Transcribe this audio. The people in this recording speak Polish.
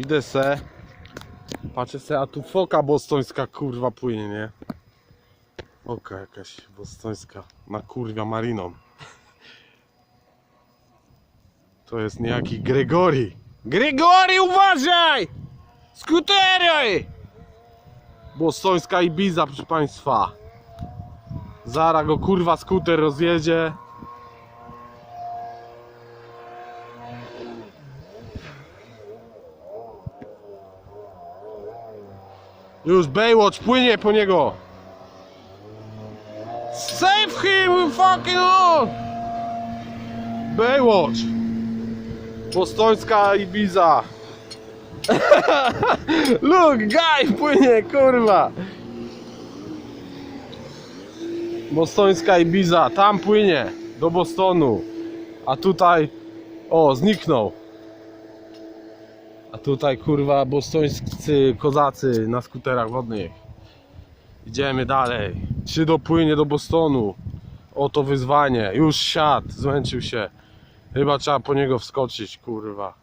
Idę se. Patrzę se, a tu foka bostońska kurwa płynie, nie? Oka jakaś bostońska. Na kurwia mariną. To jest niejaki Gregory. Gregory, uważaj! Skutery! Bostońska Ibiza, proszę państwa. Zara go kurwa skuter rozjedzie. Już Baywatch płynie po niego. Save him, fucking on! Baywatch. Bostońska Ibiza. Look, guy płynie, kurwa. Bostońska Ibiza, tam płynie, do Bostonu. A tutaj, o, zniknął. A tutaj, kurwa, bostońscy kozacy na skuterach wodnych. Idziemy dalej. Czy dopłynie do Bostonu? Oto wyzwanie. Już siadł, zmęczył się. Chyba trzeba po niego wskoczyć, kurwa.